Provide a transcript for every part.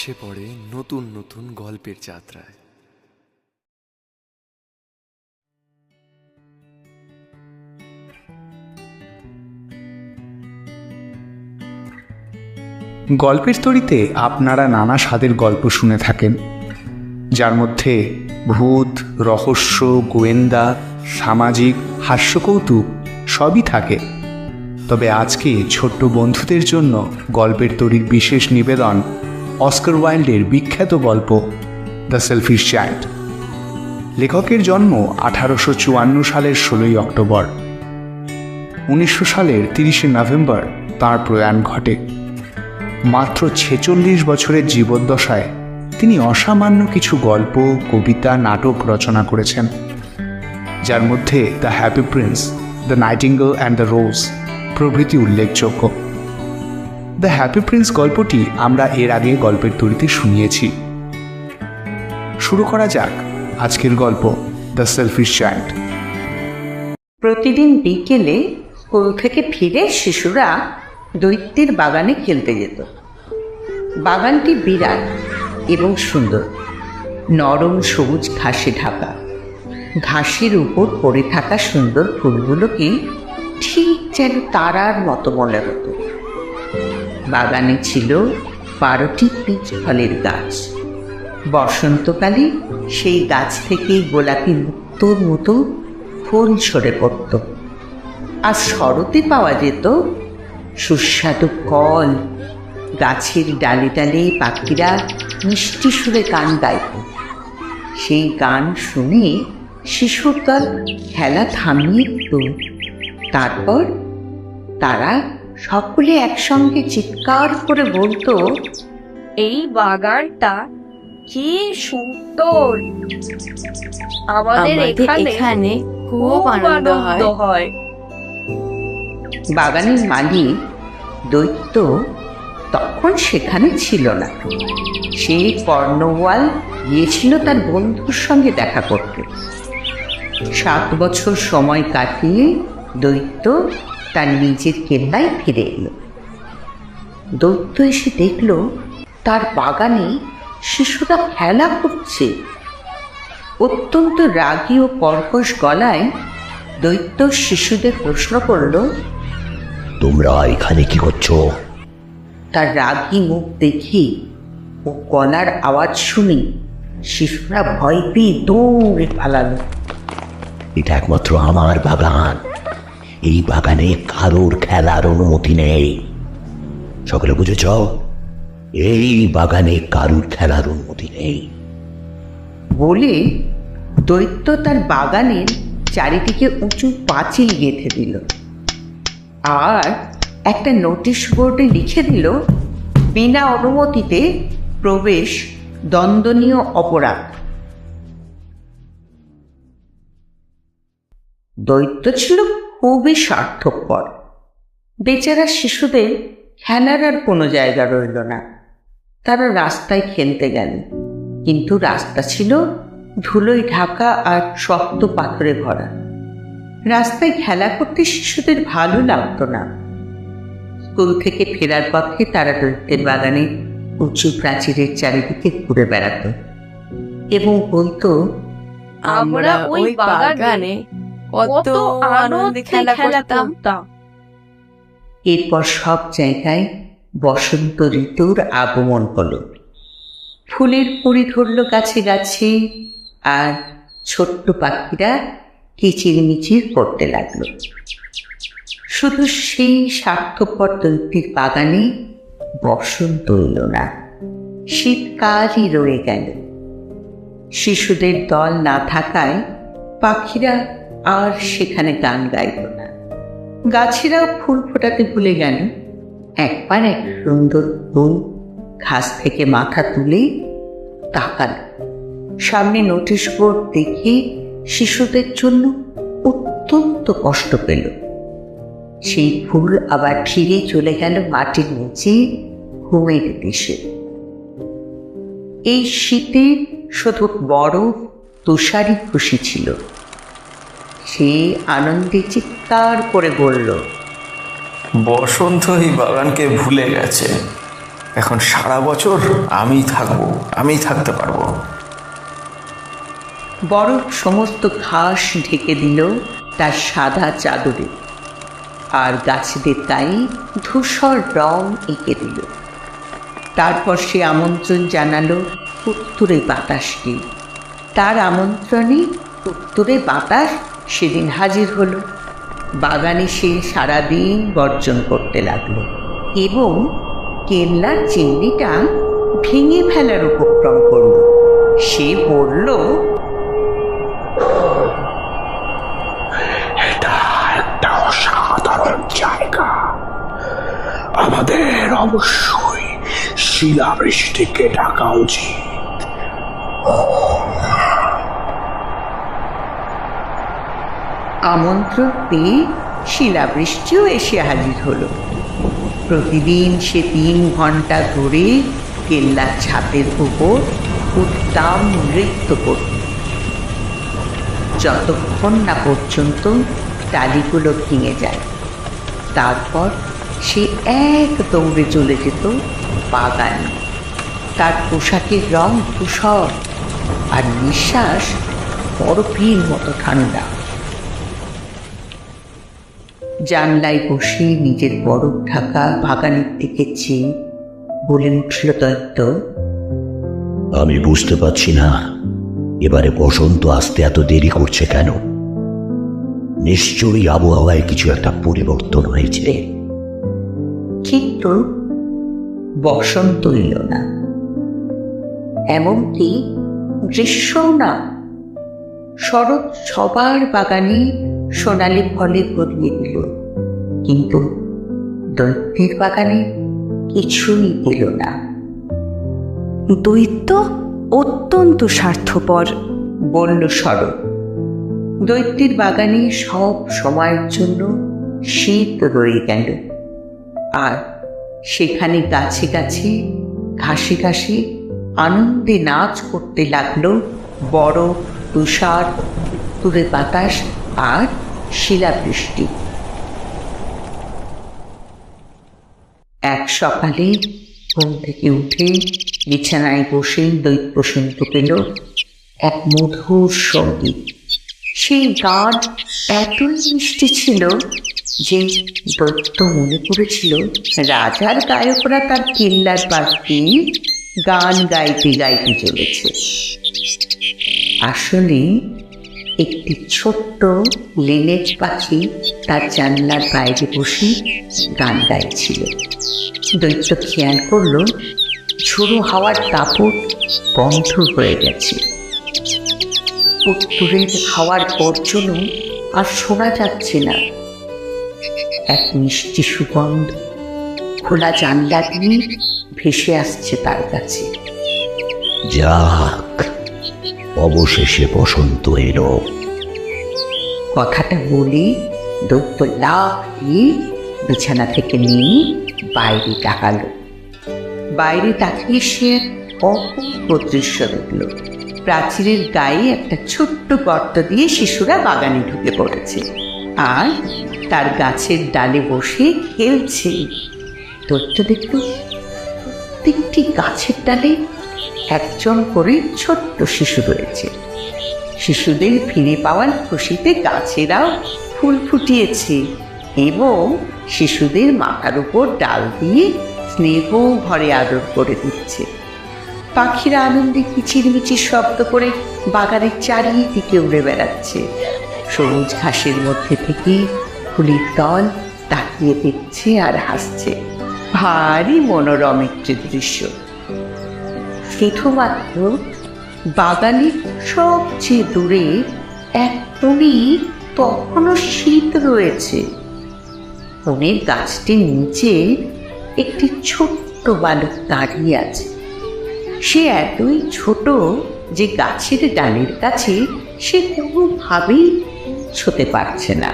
ভেসে পড়ে নতুন নতুন গল্পের যাত্রায়। গল্পের তরিতে আপনারা নানা স্বাদের গল্প শুনে থাকেন, যার মধ্যে ভূত, রহস্য, গোয়েন্দা, সামাজিক হাস্যকৌতুক সবই থাকে। তবে আজকে ছোট্ট বন্ধুদের জন্য গল্পের তরির বিশেষ নিবেদন অস্কার ওয়াইল্ডের বিখ্যাত গল্প, দ্য সেলফিশ চাইল্ড। লেখকের জন্ম আঠারোশো চুয়ান্ন সালের ষোলোই অক্টোবর। উনিশশো সালের তিরিশে নভেম্বর তাঁর প্রয়াণ ঘটে। মাত্র ছেচল্লিশ বছরের জীবদ্দশায় তিনি অসামান্য কিছু গল্প, কবিতা, নাটক রচনা করেছেন। যার মধ্যে the happy prince the nightingale and the rose প্রভৃতি উল্লেখযোগ্য। দ্য হ্যাপি প্রিন্স গল্পটি আমরা এর আগে গল্পের তরিতে শুনিয়েছি। শুরু করা যাক আজকের গল্প দ্য সেলফিশ চাইল্ড প্রতিদিন বিকেলে স্কুল থেকে ফিরে শিশুরা দৈত্যের বাগানে খেলতে যেত। বাগানটি বিরাট এবং সুন্দর। নরম সবুজ ঘাসে ঢাকা। ঘাসের উপর পড়ে থাকা সুন্দর ফুলগুলোকে ঠিক যেন তারার মতো মনে হতো। বাগানে ছিল বারোটি পিচ ফলের গাছ। বসন্তকালে সেই গাছ থেকেই গোলাপি মুক্তোর মতো ফুল সরে পড়ত। আর শরতে পাওয়া যেত সুস্বাদু কল। গাছের ডালে ডালে পাখিরা মিষ্টি সুরে গান গাইত। সেই গান শুনে শিশুর দল খেলা থামিয়ে তারপর তারা সকলে একসঙ্গে চিৎকার করে বলতো এই বাগানটা কি সুন্দর। আমাদের এখানে খুব আনন্দ হয়। হয়। বাগানের মালিক দৈত্য তখন সেখানে ছিল না। সে কর্ণওয়াল গিয়েছিল তার বন্ধুর সঙ্গে দেখা করতে। সাত বছর সময় কাটিয়ে দৈত্য তার নিজের কেল্লায় ফিরে এলো। দৈত্য এসে দেখল তার বাগানে শিশুরা খেলা করছে। অত্যন্ত রাগী ও কর্কশ গলায় দৈত্য শিশুদের প্রশ্ন করল তোমরা এখানে কি করছ? তার রাগী মুখ দেখে ও গলার আওয়াজ শুনে শিশুরা ভয় পেয়ে দৌড়ে পালালো। এটা একমাত্র আমার বাগান। এই বাগানে কারোর খেলার অনুমতি নেই। সকলে বুঝেছ? এই বাগানে কারুর খেলার অনুমতি নেই। বলে, দৈত্য তার বাগানের চারিদিকে উঁচু পাঁচিল গেঁথে দিল। আর একটা নোটিশ বোর্ডে লিখে দিল, বিনা অনুমতিতে প্রবেশ দণ্ডনীয় অপরাধ। দৈত্য ছিল খুবই স্বার্থপর। বেচারা শিশুদের খেলার আর কোনো জায়গা রইল না। তারা রাস্তায় খেলতে গেল। কিন্তু রাস্তা ছিল ধুলোয় ঢাকা আর শক্ত পাথরে ভরা। রাস্তায় খেলা করতে শিশুদের ভালো লাগতো না। স্কুল থেকে ফেরার পথে তারা দৈত্যের বাগানে উঁচু প্রাচীরের চারিদিকে ঘুরে বেড়াতো। এবং বলতো আমরা ওই বাগানে কত আনন্দে খেলা করতাম। এরপর সব জায়গায় বসন্ত ঋতুর আগমন হলো। ফুলের পরি ধরল গাছে গাছে আর ছোট্ট পাখিরা কিচিরমিচির করতে লাগল। শুধু সেই স্বার্থপর দৈত্যের বাগানে বসন্ত এলো না। শীতকালই রয়ে গেল। শিশুদের দল না থাকায় পাখিরা আর সেখানে গান গাইল না। গাছেরাও ফুল ফোটাতে ভুলে গেল। একবার এক সুন্দর ফুল ঘাস থেকে মাথা তুলে তাকাল। সামনে নোটিশ বোর্ড দেখে শিশুদের জন্য অত্যন্ত কষ্ট পেল। সেই ফুল আবার ফিরে চলে গেল মাটির নিচে ঘুমের দেশে। এই শীতে শুধু বড়, তুষারই খুশি ছিল। সে আনন্দে চিৎকার করে বলল বসন্ত এই বাগানকে ভুলে গেছে। এখন সারা বছর আমি থাকব আমি থাকতে পারব। বরফ সমস্ত ঘাস ঢেকে দিল তার সাদা চাদরে। আর গাছেদের তাই ধূসর রং এঁকে দিল। তারপর সে আমন্ত্রণ জানালো উত্তরে বাতাসকে। তার আমন্ত্রণে উত্তরে বাতাস সেদিন হাজির হলো। বাগানে সে সারাদিন বর্জন করতে লাগল এবং কেল্লার চিমনিটা ভেঙে ফেলার উপক্রম করল। সে বলল, এটা একটা অসাধারণ জায়গা। আমাদের অবশ্যই শিলাবৃষ্টিকে ডাকা উচিত। আমন্ত্রণ পেয়ে শিলাবৃষ্টিও এসে হাজির হলো। প্রতিদিন সে তিন ঘণ্টা ধরে কেল্লার ছাদের উপর উত্তাম নৃত্য করত। যতক্ষণ না পর্যন্ত টালিগুলো ভেঙে যায়, তারপর সে এক দৌড়ে চলে যেত বাগানে। তার পোশাকের রং ধূসর আর নিঃশ্বাস বরফের মতো ঠান্ডা। জানলায় বসে নিজের বরফ ঢাকা বাগানের দিকে চেয়ে বলে উঠল দত্ত আমি বুঝতে পারছি না এবারে বসন্ত আসতে এত দেরি করছে কেন? নিশ্চয়ই আবহাওয়ায় কিছু একটা পরিবর্তন হয়েছে। কিন্তু বসন্ত এলো না। এমনকি গ্রীষ্ম না। শরৎ সবার বাগানে সোনালি ফলে ভরিয়ে দিল। কিন্তু দৈত্যের বাগানে কিছুই দিল না। দৈত্য অত্যন্ত স্বার্থপর, বলল শরৎ। দৈত্যের বাগানে সব সময়ের জন্য শীত রয়ে গেল। আর সেখানে গাছে গাছে, ঘাসে ঘাসে আনন্দে নাচ করতে লাগল বড় তুষার, তুলে বাতাস আর শিলাবৃষ্টি। এক সকালে ঘুম থেকে উঠে বিছানায় বসে দৈত্য শুনতে পেল এক মধুর সংগীত সেই গান এতই মিষ্টি ছিল যে দৈত্য মনে করেছিল রাজার গায়করা তার কিল্লার পাশ দিয়ে গান গাইতে গাইতে চলেছে। আসলে একটি ছোট্ট লেনেজ পাখি তার জানলার বাইরে বসে গান গাইছিল। দৈত্য খেয়াল করল, ঝোড়ো হাওয়ার দাপট বন্ধ হয়ে গেছে। উত্তরের হাওয়ার গর্জনও আর শোনা যাচ্ছে না। এক মিষ্টি সুগন্ধ খোলা জানলা দিয়ে ভেসে আসছে তার কাছে। যাক অবশেষে বসন্ত এলো। কথাটা বলে বিছানা থেকে নিয়ে বাইরে তাকালো। বাইরে তাকিয়ে সে অপূর্ব দৃশ্য দেখল। প্রাচীরের গায়ে একটা ছোট্ট গর্ত দিয়ে শিশুরা বাগানে ঢুকে পড়েছে। আর তার গাছের ডালে বসে খেলছে। দৈত্য দেখল প্রত্যেকটি গাছের ডালে একজন করে ছোট্ট শিশু রয়েছে। শিশুদের ফিরে পাওয়ার খুশিতে গাছেরাও ফুল ফুটিয়েছে এবং শিশুদের মাথার উপর ডাল দিয়ে স্নেহ ভরে আদর করে দিচ্ছে। পাখিরা আনন্দে কিচিরমিচির শব্দ করে বাগানের চারিদিকে উড়ে বেড়াচ্ছে। সবুজ ঘাসের মধ্যে থেকে ফুলের দল তাকিয়ে দেখছে আর হাসছে। ভারী মনোরম একটি দৃশ্য। শুধুমাত্র বাগানের সবচেয়ে দূরে এক কোণে তখনও শীত রয়েছে। কোণের গাছটির নিচে একটি ছোট্ট বালক দাঁড়িয়ে আছে। সে এতই ছোট যে গাছের ডালের কাছে সে কোনোভাবেই ছুতে পারছে না।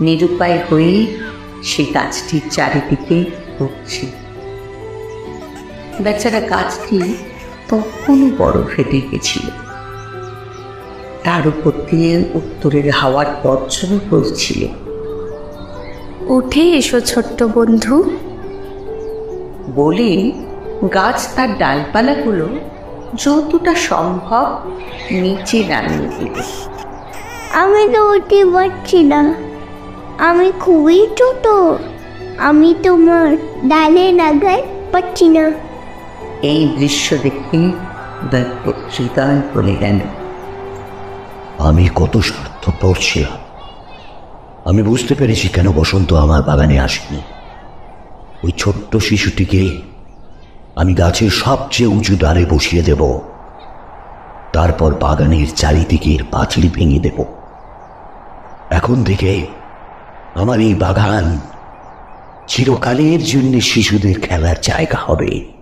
নিরুপায় হয়ে সে গাছটির চারিদিকে ঘুরছে। বেচারা গাছটি তখনও বরফে ঢেকেছিল তার উপর দিয়ে উত্তরের হাওয়ার গর্জনও করছিল উঠে এসো ছোট্ট বন্ধু। বলে গাছ তার ডালপালাগুলো যতটা সম্ভব নিচে নামিয়ে দিল। আমি তো উঠতে পারছি না। আমি খুবই ছোট। আমি তোমার ডালে লাগাই পারছি না। এই দৃশ্য দেখে হৃদয় বলে গেল। আমি কত স্বার্থপর ছিলাম। আমি বুঝতে পেরেছি কেন বসন্ত আমার বাগানে আসেনি। ওই ছোট্ট শিশুটিকে আমি গাছের সবচেয়ে উঁচু ডালে বসিয়ে দেব। তারপর বাগানের চারিদিকের পাঁচিল ভেঙে দেব। এখন থেকে আমার এই বাগান চিরকালের জন্য শিশুদের খেলার জায়গা হবে।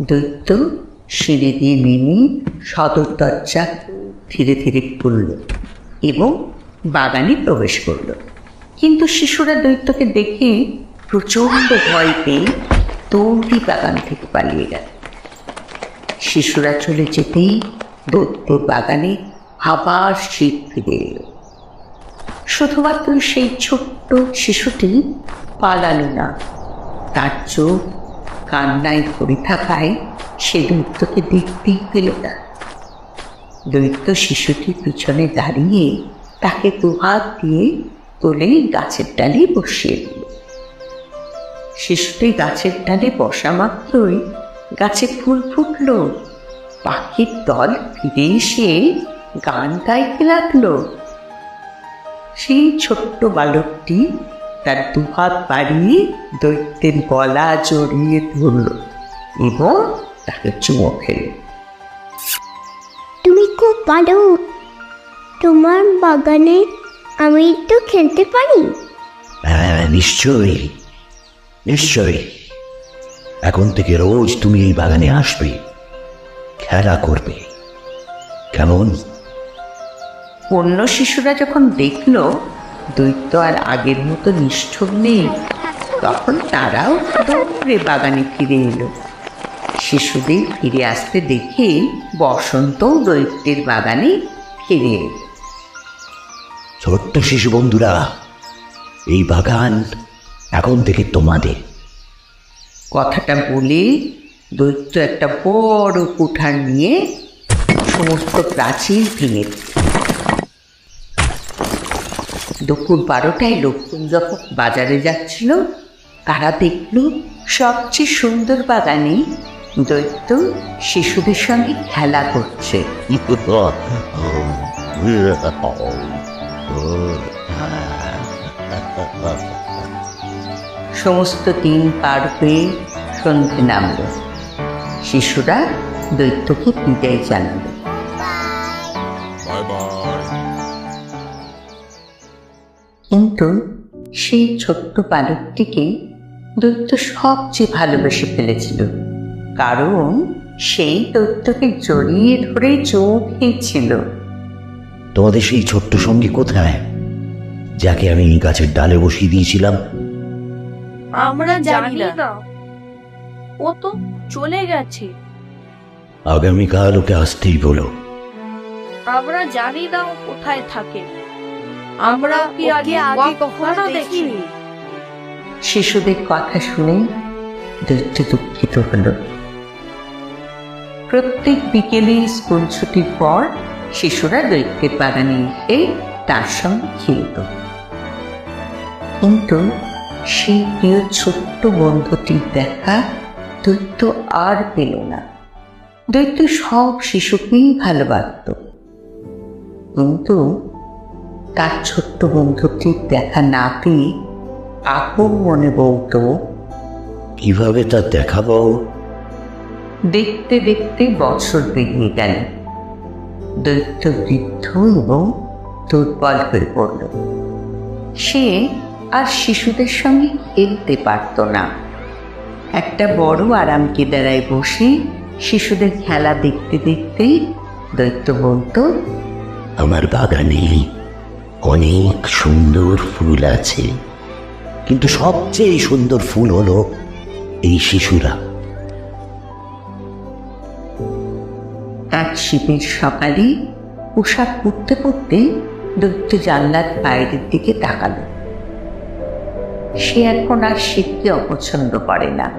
দৈত্য সিঁড়ি দিয়ে নেমে সদর দরজা ধীরে ধীরে খুলল এবং বাগানে প্রবেশ করল। কিন্তু শিশুরা দৈত্যকে দেখে প্রচণ্ড ভয় পেয়ে দৌড়ি বাগান থেকে পালিয়ে গেল। শিশুরা চলে যেতেই দৈত্য বাগানে আবার শীত ফিরে এলো। শুধুমাত্র সেই ছোট্ট শিশুটি পালালো না, তার চোখ কান্নায় ভরে থাকায় সে দৈত্যকে দেখতেই পেল না। দৈত্য শিশুটির পিছনে দাঁড়িয়ে তাকে দুহাত দিয়ে তোলে গাছের ডালে বসিয়ে দিল। শিশুটি গাছের ডালে বসা মাত্রই গাছে ফুল ফুটল। পাখির দল ফিরে এসে গান গাইতে লাগল। সেই ছোট্ট বালকটি তার দুহাত বাড়িয়ে দৈত্যের গলা জড়িয়ে ধরল এবং তাকে চুমো খেল। তুমি খুব ভালো। তোমার বাগানে আমি একটু খেলতে পারি। হ্যাঁ নিশ্চয়ই। নিশ্চয়ই। এখন থেকে রোজ তুমি এই বাগানে আসবে। খেলা করবে। কেমন? অন্য শিশুরা যখন দেখল দৈত্য আর আগের মতো নিষ্ঠুর নেই। তখন তারাও দৌড়ে বাগানে ফিরে এলো। শিশুদের ফিরে আসতে দেখে বসন্তও দৈত্যের বাগানে ফিরে এলো। ছোট্ট শিশু বন্ধুরা এই বাগান এখন থেকে তোমাদের। কথাটা বলে দৈত্য একটা বড় কুঠার নিয়ে সমস্ত প্রাচীর ভেঙে। দুপুর বারোটায় লোকজন যখন বাজারে যাচ্ছিল। তারা দেখল, সবচেয়ে সুন্দর বাগানে দৈত্য শিশুদের সঙ্গে খেলা করছে। সমস্ত দিন পার হয়ে সন্ধে নামল। শিশুরা দৈত্যকে বিদায় জানালো। কিন্তু সেই ছোট্ট বালকটিকে দৈত্য সবচেয়ে ভালোবেসে ফেলেছিল। কারণ সেই দৈত্যকে জড়িয়ে ধরে চোখেছিল তোমাদের সেই ছোট্ট সঙ্গী কোথায়? যাকে আমি গাছের ডালে বসিয়ে দিয়েছিলাম। আমরা জানি না। ও তো চলে গেছে। আগামীকাল ওকে আসতেই বলো। আমরা জানি না ও কোথায় থাকে। আমরা কি আগে আগে কখনো দেখিনি। শিশুদের কথা শুনে দৈত্য দুঃখিত হলো। প্রত্যেক বিকেলে স্কুল ছুটির পর শিশুরা দৈত্যের বাগানে এসে তার সঙ্গে খেলত কিন্তু সেই প্রিয় ছোট্ট বন্ধুটির দেখা দৈত্য আর পেল না। দৈত্য সব শিশুকেই ভালোবাসত। কিন্তু তার ছোট্ট বন্ধুটির দেখা না পেয়ে আপন মনে বলতো কীভাবে তা দেখাবো? দেখতে দেখতে বছর পেরিয়ে গেল। দৈত্য বৃদ্ধ এবং দুর্বল হয়ে পড়ল। সে আর শিশুদের সঙ্গে খেলতে পারত না। একটা বড় আরাম কেদারায় বসে শিশুদের খেলা দেখতে দেখতে দৈত্য বলতো আমার বাগানে অনেক সুন্দর ফুল আছে। কিন্তু সবচেয়ে সুন্দর ফুল হলো এই শিশুরা। এক শীতের সকালে পোশাক পরতে পরতে দৈত্য জানলার বাইরের দিকে তাকালো। সে এখন আর শীতকে অপছন্দ করে না।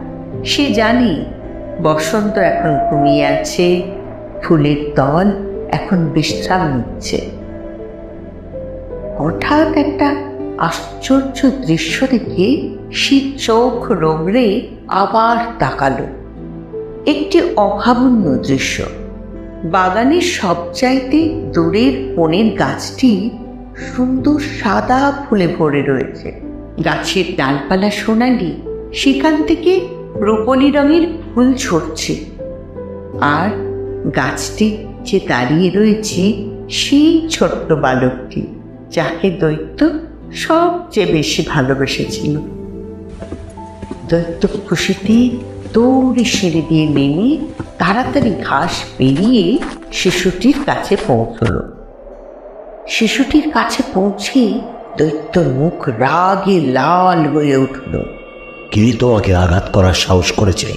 সে জানে বসন্ত এখন ঘুমিয়ে আছে, ফুলের দল এখন বিশ্রাম নিচ্ছে। হঠাৎ একটা আশ্চর্য দৃশ্য দেখে সে চোখ রোগড়ে আবার তাকালো। একটি অভাবন্য দৃশ্য। বাগানের সবচাইতে দূরের কোণের গাছটি সুন্দর সাদা ফুলে ভরে রয়েছে। গাছের ডালপালা সোনালি, সেখান থেকে রূপলি রঙের ফুল ঝরছে। আর গাছটি যে দাঁড়িয়ে রয়েছে, সেই ছোট্ট বালকটি। যাকে দৈত্য সবচেয়ে বেশি ভালোবেসেছিল। দৈত্য খুশিতে দৌড়ে সিঁড়ি দিয়ে নেমে তাড়াতাড়ি ঘাস পেরিয়ে শিশুটির কাছে পৌঁছল। শিশুটির কাছে পৌঁছে দৈত্যর মুখ রাগে লাল হয়ে উঠল। কে তোমাকে আঘাত করার সাহস করেছে?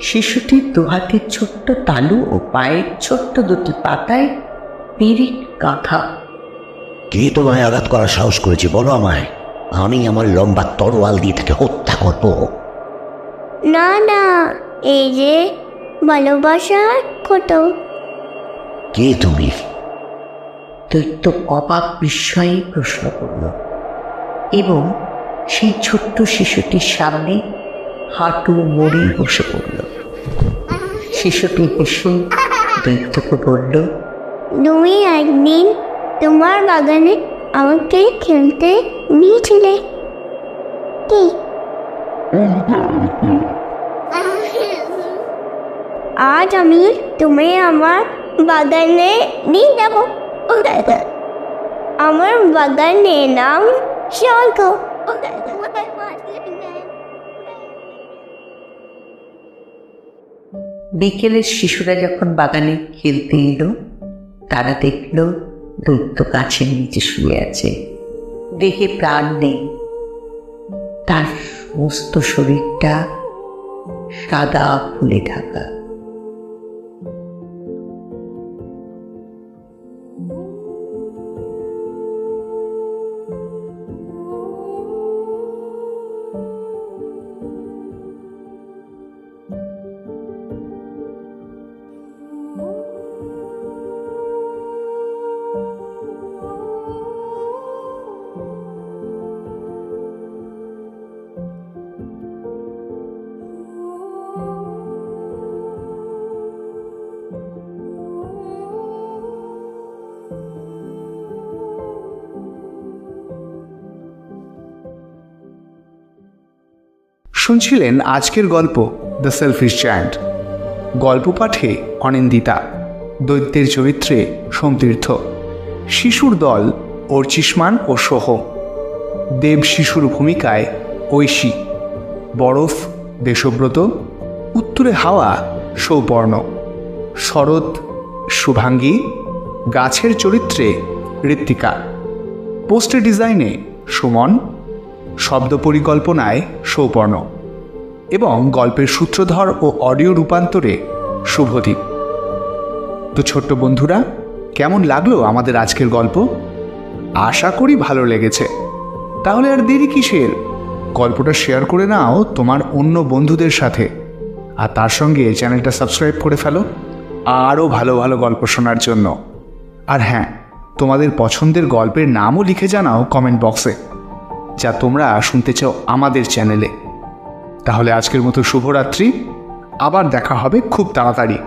শিশুটির দুহাতের ছোট্ট তালু ও পায়ের ছোট্ট দুটি পাতায় পিরিট গাঁথা কে তোমায় আঘাত করার সাহস করেছে বলো আমায়? আমি আমার লম্বা তরোয়াল দিয়ে তাকে হত্যা করব। না না এই যে ভালোবাসার কত কে তুমি? দৈত্য অবাক বিস্ময়ে প্রশ্ন করল। এবং সেই ছোট্ট শিশুটির সামনে হাঁটু মুড়ি বসে পড়ল। শিশুটি হেসে দৈত্যকে বলল তুমি একদিন তোমার বাগানে আমাকে খেলতে নিয়েছিলে। কি? আজ আমি তুমি আমার বাগানে নিয়ে যাব। আমার বাগানের নাম স্বর্গ। বিকেলের শিশুরা যখন বাগানে খেলতে এলো, তারা দেখল দৈত্য কাছের নিচে শুয়ে আছে। দেহে প্রাণ নেই। তার সমস্ত শরীরটা সাদা ফুলে ঢাকা। শুনছিলেন আজকের গল্প দ্য সেলফিশ জায়ান্ট। গল্প পাঠে অনিন্দিতা, দৈত্যের চরিত্রে সোমতীর্থ। শিশুর দল অর্চিষ্মান ও সোহম দেব শিশুর ভূমিকায় ঐশী। বরফ দেশব্রত, উত্তরে হাওয়া সৌপর্ণ শরৎ শুভাঙ্গী, গাছের চরিত্রে ঋত্বিকা। পোস্টার ডিজাইনে সুমন, শব্দ পরিকল্পনায় সৌপর্ণ এবং গল্পের সূত্রধর ও অডিও রূপান্তরে শুভদীপ তো ছোট্ট বন্ধুরা, কেমন লাগল আমাদের আজকের গল্প? আশা করি ভালো লেগেছে। তাহলে আর দেরি কিসের? গল্পটা শেয়ার করে নাও তোমার অন্য বন্ধুদের সাথে। আর তার সঙ্গে চ্যানেলটা সাবস্ক্রাইব করে ফেলো। আরও ভালো ভালো গল্প শোনার জন্য। আর হ্যাঁ তোমাদের পছন্দের গল্পের নামও লিখে জানাও কমেন্ট বক্সে। যা তোমরা শুনতে চাও আমাদের চ্যানেলে। তাহলে আজকের মতো শুভরাত্রি। আবার দেখা হবে খুব তাড়াতাড়ি।